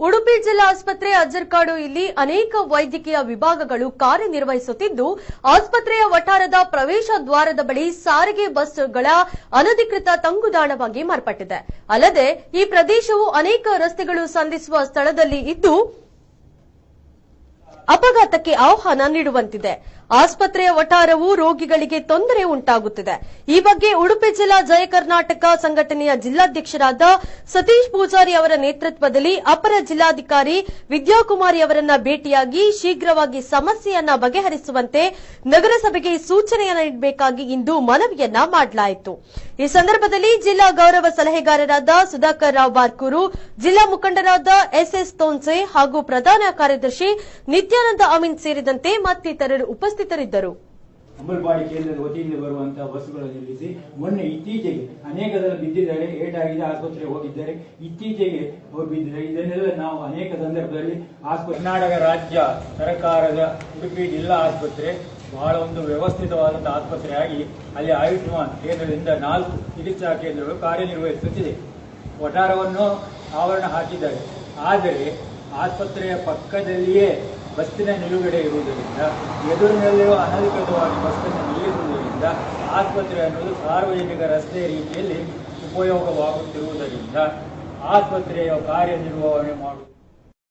ಉಡುಪಿ ಜಿಲ್ಲಾ ಆಸ್ಪತ್ರೆ ಅಜ್ಜರ್ಕಾಡು ಇಲ್ಲಿ ಅನೇಕ ವೈದ್ಯಕೀಯ ವಿಭಾಗಗಳು ಕಾರ್ಯನಿರ್ವಹಿಸುತ್ತಿದ್ದು, ಆಸ್ಪತ್ರೆಯ ವಠಾರದ ಪ್ರವೇಶ ದ್ವಾರದ ಬಳಿ ಸಾರಿಗೆ ಬಸ್ಗಳ ಅನಧಿಕೃತ ತಂಗುದಾಣವಾಗಿ ಮಾರ್ಪಟ್ಟಿದೆ. ಅಲ್ಲದೆ, ಈ ಪ್ರದೇಶವು ಅನೇಕ ರಸ್ತೆಗಳು ಸಂಧಿಸುವ ಸ್ಥಳದಲ್ಲಿ ಇದ್ದು, ಅಪಘಾತಕ್ಕೆ ಆಹ್ವಾನ ನೀಡುವಂತಿದೆ. ಆಸ್ಪತ್ರೆಯ ವಠಾರವು ರೋಗಿಗಳಿಗೆ ತೊಂದರೆ ಉಂಟಾಗುತ್ತಿದೆ. ಈ ಬಗ್ಗೆ ಉಡುಪಿ ಜಿಲ್ಲಾ ಜಯ ಕರ್ನಾಟಕ ಸಂಘಟನೆಯ ಜಿಲ್ಲಾಧ್ಯಕ್ಷರಾದ ಸತೀಶ್ ಪೂಜಾರಿ ಅವರ ನೇತೃತ್ವದಲ್ಲಿ ಅಪರ ಜಿಲ್ಲಾಧಿಕಾರಿ ವಿದ್ಯಾಕುಮಾರಿ ಅವರನ್ನ ಭೇಟಿಯಾಗಿ ಶೀಘ್ರವಾಗಿ ಸಮಸ್ಯೆಯನ್ನ ಬಗೆಹರಿಸುವಂತೆ ನಗರಸಭೆಗೆ ಸೂಚನೆಯನ್ನ ನೀಡಬೇಕಾಗಿ ಇಂದು ಮನವಿಯನ್ನ ಮಾಡಲಾಯಿತು. ಈ ಸಂದರ್ಭದಲ್ಲಿ ಜಿಲ್ಲಾ ಗೌರವ ಸಲಹೆಗಾರರಾದ ಸುಧಾಕರ್ ರಾವ್ ಬಾರ್ಕೂರು, ಜಿಲ್ಲಾ ಮುಖಂಡರಾದ ಎಸ್ಎಸ್ ತೋನ್ಸೆ ಹಾಗೂ ಪ್ರಧಾನ ಕಾರ್ಯದರ್ಶಿ ನಿತ್ಯಾನಂದ ಅಮೀನ್ ಸೇರಿದಂತೆ ಮತ್ತಿತರರು ಉಪಸ್ಥಿತರಿದ್ದರು ಅಂಬಲ್ಬಾಡಿ ಕೇಂದ್ರದ ವತಿಯಿಂದ ಬರುವಂತಹ ಬಸ್ಸುಗಳನ್ನು ನಿಲ್ಲಿಸಿ ಮೊನ್ನೆ ಇತ್ತೀಚೆಗೆ ಅನೇಕ ಜನ ಬಿದ್ದಿದ್ದಾರೆ ಏಟಾಗಿದೆ ಆಸ್ಪತ್ರೆಗೆ ಹೋಗಿದ್ದಾರೆ. ಇತ್ತೀಚೆಗೆ ಅವರು ಬಿದ್ದಿದ್ದಾರೆ. ಇದನ್ನೆಲ್ಲ ನಾವು ಅನೇಕ ಸಂದರ್ಭದಲ್ಲಿ ಆಸ್ಪತ್ರೆ ಕರ್ನಾಟಕ ರಾಜ್ಯ ಸರ್ಕಾರದ ಉಡುಪಿ ಜಿಲ್ಲಾ ಆಸ್ಪತ್ರೆ ಬಹಳ ಒಂದು ವ್ಯವಸ್ಥಿತವಾದಂತಹ ಆಸ್ಪತ್ರೆಯಾಗಿ ಅಲ್ಲಿ ಆಯುಷ್ಮಾನ್ ಕೇಂದ್ರದಿಂದ ನಾಲ್ಕು ಚಿಕಿತ್ಸಾ ಕೇಂದ್ರಗಳು ಕಾರ್ಯನಿರ್ವಹಿಸುತ್ತಿದೆ. ವಠಾರವನ್ನು ಆವರಣ ಹಾಕಿದ್ದಾರೆ. ಆದರೆ ಆಸ್ಪತ್ರೆಯ ಪಕ್ಕದಲ್ಲಿಯೇ ಬಸ್ಸಿನ ನಿಲುಗಡೆ ಇರುವುದರಿಂದ ಎದುರಿನಲ್ಲಿಯೂ ಅನಧಿಕೃತವಾಗಿ ಬಸ್ಸನ್ನು ನಿಲ್ಲಿಸುವುದರಿಂದ ಆಸ್ಪತ್ರೆ ಅನ್ನೋದು ಸಾರ್ವಜನಿಕ ರಸ್ತೆ ರೀತಿಯಲ್ಲಿ ಉಪಯೋಗವಾಗುತ್ತಿರುವುದರಿಂದ, ಆಸ್ಪತ್ರೆಯ ಕಾರ್ಯನಿರ್ವಹಣೆ ಮಾಡುವುದು